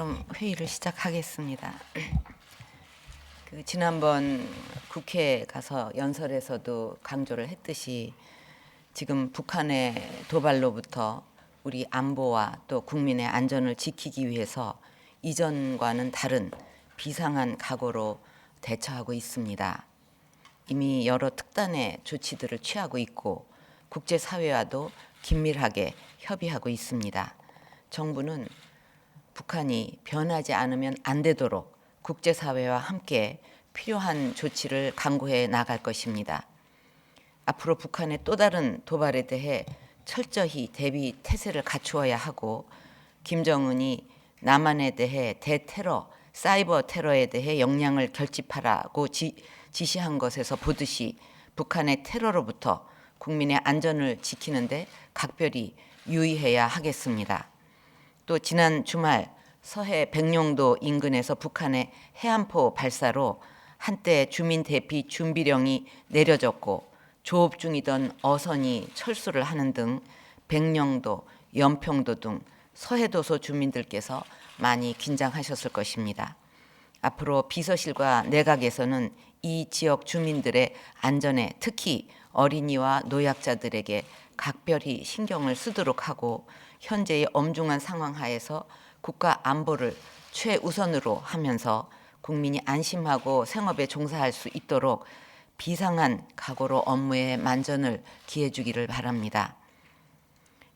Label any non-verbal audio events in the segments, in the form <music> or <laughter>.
그럼 회의를 시작하겠습니다. <clears throat> 그 지난번 국회에 가서 연설에서도 강조를 했듯이 지금 북한의 도발로부터 우리 안보와 또 국민의 안전을 지키기 위해서 이전과는 다른 비상한 각오로 대처하고 있습니다. 이미 여러 특단의 조치들을 취하고 있고 국제사회와도 긴밀하게 협의하고 있습니다. 정부는 북한이 변하지 않으면 안 되도록 국제사회와 함께 필요한 조치를 강구해 나갈 것입니다. 앞으로 북한의 또 다른 도발에 대해 철저히 대비 태세를 갖추어야 하고 김정은이 남한에 대해 대테러, 사이버 테러에 대해 역량을 결집하라고 지, 지시한 것에서 보듯이 북한의 테러로부터 국민의 안전을 지키는데 각별히 유의해야 하겠습니다. 또 지난 주말 서해 백령도 인근에서 북한의 해안포 발사로 한때 주민 대피 준비령이 내려졌고 조업 중이던 어선이 철수를 하는 등 백령도, 연평도 등 서해도소 주민들께서 많이 긴장하셨을 것입니다. 앞으로 비서실과 내각에서는 이 지역 주민들의 안전에 특히 어린이와 노약자들에게 각별히 신경을 쓰도록 하고 현재의 엄중한 상황 하에서 국가 안보를 최우선으로 하면서 국민이 안심하고 생업에 종사할 수 있도록 비상한 각오로 업무에 만전을 기해 주기를 바랍니다.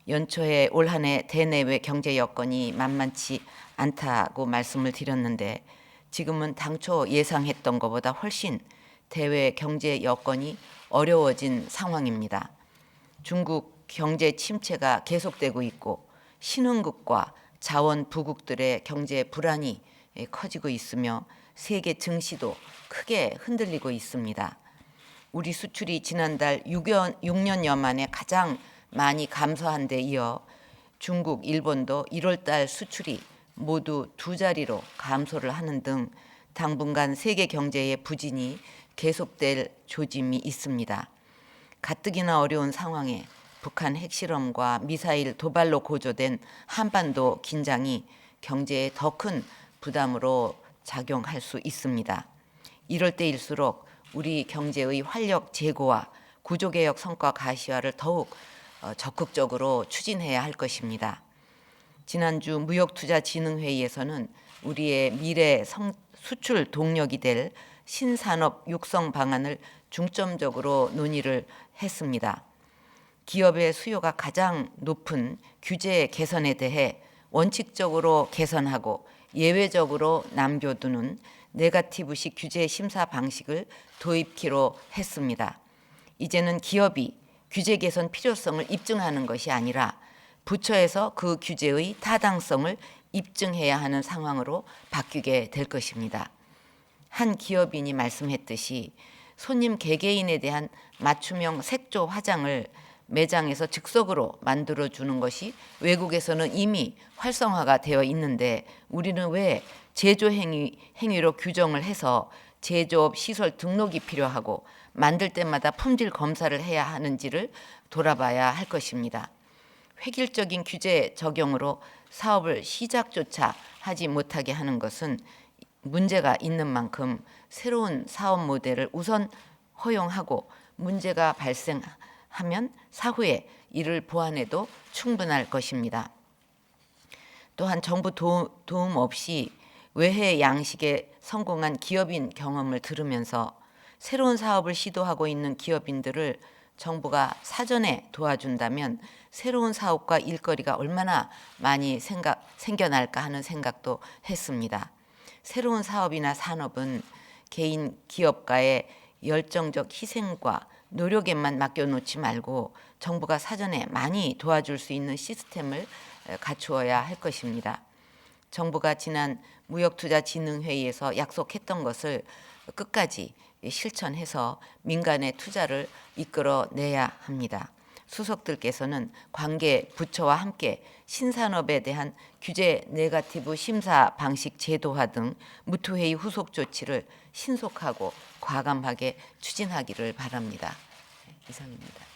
연초에 올 한 해 대내외 경제 여건이 만만치 않다고 말씀을 드렸는데 지금은 당초 예상했던 것보다 훨씬 대외 경제 여건이 어려워진 상황입니다. 중국 경제 침체가 계속되고 있고 신흥국과 자원 부국들의 경제 불안이 커지고 있으며 세계 증시도 크게 흔들리고 있습니다. 우리 수출이 지난달 6년, 6년여 만에 가장 많이 감소한 데 이어 중국, 일본도 1월 달 수출이 모두 두 자리로 감소를 하는 등 당분간 세계 경제의 부진이 계속될 조짐이 있습니다. 가뜩이나 어려운 상황에 북한 핵실험과 미사일 도발로 고조된 한반도 긴장이 경제에 더 큰 부담으로 작용할 수 있습니다. 이럴 때일수록 우리 경제의 활력 제고와 구조개혁 성과 가시화를 더욱 어, 적극적으로 추진해야 할 것입니다. 지난주 무역투자진흥회의에서는 우리의 미래 성, 수출 동력이 될 신산업 육성 방안을 중점적으로 논의를 했습니다. 기업의 수요가 가장 높은 규제 개선에 대해 원칙적으로 개선하고 예외적으로 남겨두는 네가티브식 규제 심사 방식을 도입키로 했습니다. 이제는 기업이 규제 개선 필요성을 입증하는 것이 아니라 부처에서 그 규제의 타당성을 입증해야 하는 상황으로 바뀌게 될 것입니다. 한 기업인이 말씀했듯이 손님 개개인에 대한 맞춤형 색조 화장을 매장에서 즉석으로 만들어 주는 것이 외국에서는 이미 활성화가 되어 있는데 우리는 왜 제조 행위 행위로 규정을 해서 제조업 시설 등록이 필요하고 만들 때마다 품질 검사를 해야 하는지를 돌아봐야 할 것입니다. 획일적인 규제 적용으로 사업을 시작조차 하지 못하게 하는 것은 문제가 있는 만큼 새로운 사업 모델을 우선 허용하고 문제가 발생 하면 사후에 이를 보완해도 충분할 것입니다. 또한 정부 도움 없이 외해 양식에 성공한 기업인 경험을 들으면서 새로운 사업을 시도하고 있는 기업인들을 정부가 사전에 도와준다면 새로운 사업과 일거리가 얼마나 많이 생각, 생겨날까 하는 생각도 했습니다. 새로운 사업이나 산업은 개인 기업가의 열정적 희생과 노력에만 맡겨놓지 말고 정부가 사전에 많이 도와줄 수 있는 시스템을 갖추어야 할 것입니다. 정부가 지난 무역투자진흥회의에서 약속했던 것을 끝까지 실천해서 민간의 투자를 이끌어내야 합니다. 수석들께서는 관계 부처와 함께 신산업에 대한 규제 네가티브 심사 방식 제도화 등 무투회의 후속 조치를 신속하고 과감하게 추진하기를 바랍니다. 이상입니다.